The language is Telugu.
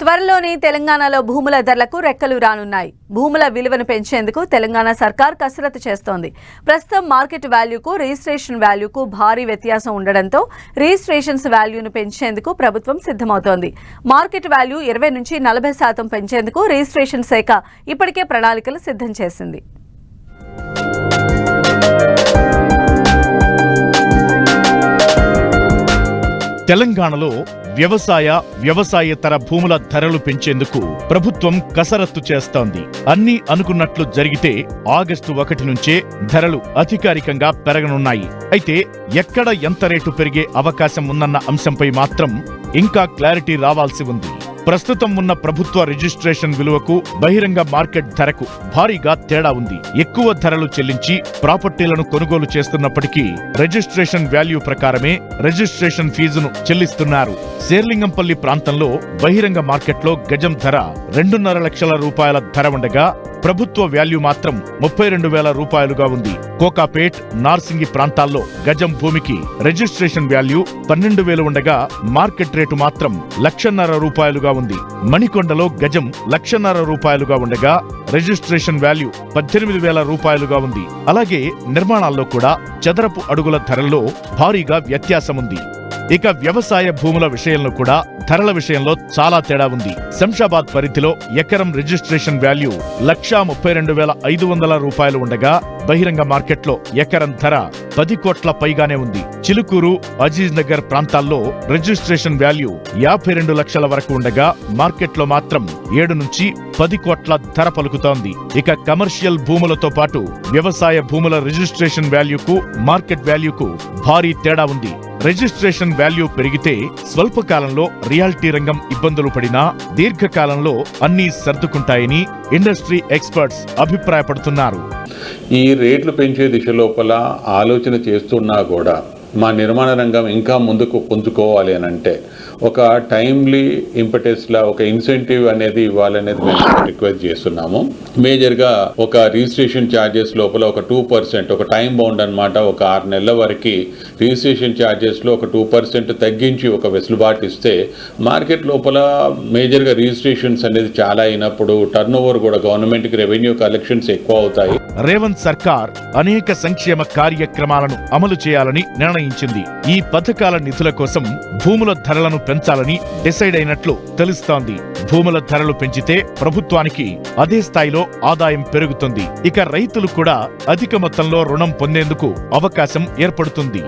త్వరలోనే తెలంగాణలో భూముల ధరలకు రెక్కలు రానున్నాయి. భూముల విలువను పెంచేందుకు తెలంగాణ సర్కార్ కసరత్తు చేస్తోంది. ప్రస్తుతం మార్కెట్ వాల్యూకు రిజిస్ట్రేషన్ వాల్యూకు భారీ వ్యత్యాసం ఉండడంతో రిజిస్ట్రేషన్స్ వాల్యూను పెంచేందుకు ప్రభుత్వం సిద్ధమవుతోంది. మార్కెట్ వాల్యూ ఇరవై నుంచి నలభై శాతం పెంచేందుకు రిజిస్ట్రేషన్ శాఖ ఇప్పటికే ప్రణాళికలు సిద్ధం చేసింది. తెలంగాణలో వ్యవసాయ వ్యవసాయేతర భూముల ధరలు పెంచేందుకు ప్రభుత్వం కసరత్తు చేస్తోంది. అన్ని అనుకున్నట్లు జరిగితే ఆగస్టు ఒకటి నుంచే ధరలు అధికారికంగా పెరగనున్నాయి. అయితే ఎక్కడ ఎంత రేటు పెరిగే అవకాశం ఉందన్న అంశంపై మాత్రం ఇంకా క్లారిటీ రావాల్సి ఉంది. ప్రస్తుతం ఉన్న ప్రభుత్వ రిజిస్ట్రేషన్ విలువకు బహిరంగ మార్కెట్ ధరకు భారీగా తేడా ఉంది. ఎక్కువ ధరలు చెల్లించి ప్రాపర్టీలను కొనుగోలు చేస్తున్నప్పటికీ రిజిస్ట్రేషన్ వాల్యూ ప్రకారమే రిజిస్ట్రేషన్ ఫీజును చెల్లిస్తున్నారు. శేర్లింగంపల్లి ప్రాంతంలో బహిరంగ మార్కెట్లో గజం ధర రెండున్నర లక్షల రూపాయల ధర ఉండగా ప్రభుత్వ వాల్యూ మాత్రం ముప్పై రెండు వేల రూపాయలుగా ఉంది. కోకాపేట్ నార్సింగి ప్రాంతాల్లో గజం భూమికి రిజిస్ట్రేషన్ వాల్యూ పన్నెండు వేలు ఉండగా మార్కెట్ రేటు మాత్రం లక్షన్నర రూపాయలుగా ఉంది. మణికొండలో గజం లక్షన్నర రూపాయలుగా ఉండగా రిజిస్ట్రేషన్ వాల్యూ పద్దెనిమిది వేల రూపాయలుగా ఉంది. అలాగే నిర్మాణాల్లో కూడా చదరపు అడుగుల ధరల్లో భారీగా వ్యత్యాసముంది. ఇక వ్యవసాయ భూముల విషయంలో కూడా ధరల విషయంలో చాలా తేడా ఉంది. శంషాబాద్ పరిధిలో ఎకరం రిజిస్ట్రేషన్ వాల్యూ లక్షా ముప్పై రెండు వేల ఐదు వందల రూపాయలు ఉండగా బహిరంగ మార్కెట్లో ఎకరం ధర పది కోట్ల పైగానే ఉంది. చిలుకూరు అజీజ్ నగర్ ప్రాంతాల్లో రిజిస్ట్రేషన్ వాల్యూ యాభై రెండు లక్షల వరకు ఉండగా మార్కెట్లో మాత్రం ఏడు నుంచి పది కోట్ల ధర పలుకుతోంది. ఇక కమర్షియల్ భూములతో పాటు వ్యవసాయ భూముల రిజిస్ట్రేషన్ వాల్యూకు మార్కెట్ వాల్యూకు భారీ తేడా ఉంది. రిజిస్ట్రేషన్ వాల్యూ పెరిగితే స్వల్పకాలంలో రియాలిటీ రంగం ఇబ్బందులు పడినా దీర్ఘకాలంలో అన్నీ సర్దుకుంటాయని ఇండస్ట్రీ ఎక్స్పర్ట్స్ అభిప్రాయపడుతున్నారు. ఈ రేట్లు పెంచే దిశ లోపల ఆలోచన చేస్తున్నా కూడా మా నిర్మాణ రంగం ఇంకా ముందుకు పుంజుకోవాలి అని అంటే ఒక టైమ్లీ ఇంపటెస్లా ఒక ఇన్సెంటివ్ అనేది ఇవ్వాలనేది మేము రిక్వెస్ట్ చేస్తున్నాము. మేజర్గా ఒక రిజిస్ట్రేషన్ ఛార్జెస్ లోపల ఒక టూ పర్సెంట్ ఒక టైం బౌండ్ అనమాట ఒక ఆరు నెలల వరకు రిజిస్ట్రేషన్ ఛార్జెస్లో ఒక టూ పర్సెంట్ తగ్గించి ఒక వెసులుబాటు ఇస్తే మార్కెట్ లోపల మేజర్గా రిజిస్ట్రేషన్స్ అనేది చాలా అయినప్పుడు టర్న్ ఓవర్ కూడా గవర్నమెంట్కి రెవెన్యూ కలెక్షన్స్ ఎక్కువ అవుతాయి. రేవంత్ సర్కార్ అనేక సంక్షేమ కార్యక్రమాలను అమలు చేయాలని నిర్ణయించింది. ఈ పథకాల నిధుల కోసం భూముల ధరలను పెంచాలని డిసైడ్ అయినట్లు తెలుస్తోంది. భూముల ధరలు పెంచితే ప్రభుత్వానికి అదే స్థాయిలో ఆదాయం పెరుగుతుంది. ఇక రైతులు కూడా అధిక మొత్తంలో రుణం పొందేందుకు అవకాశం ఏర్పడుతుంది.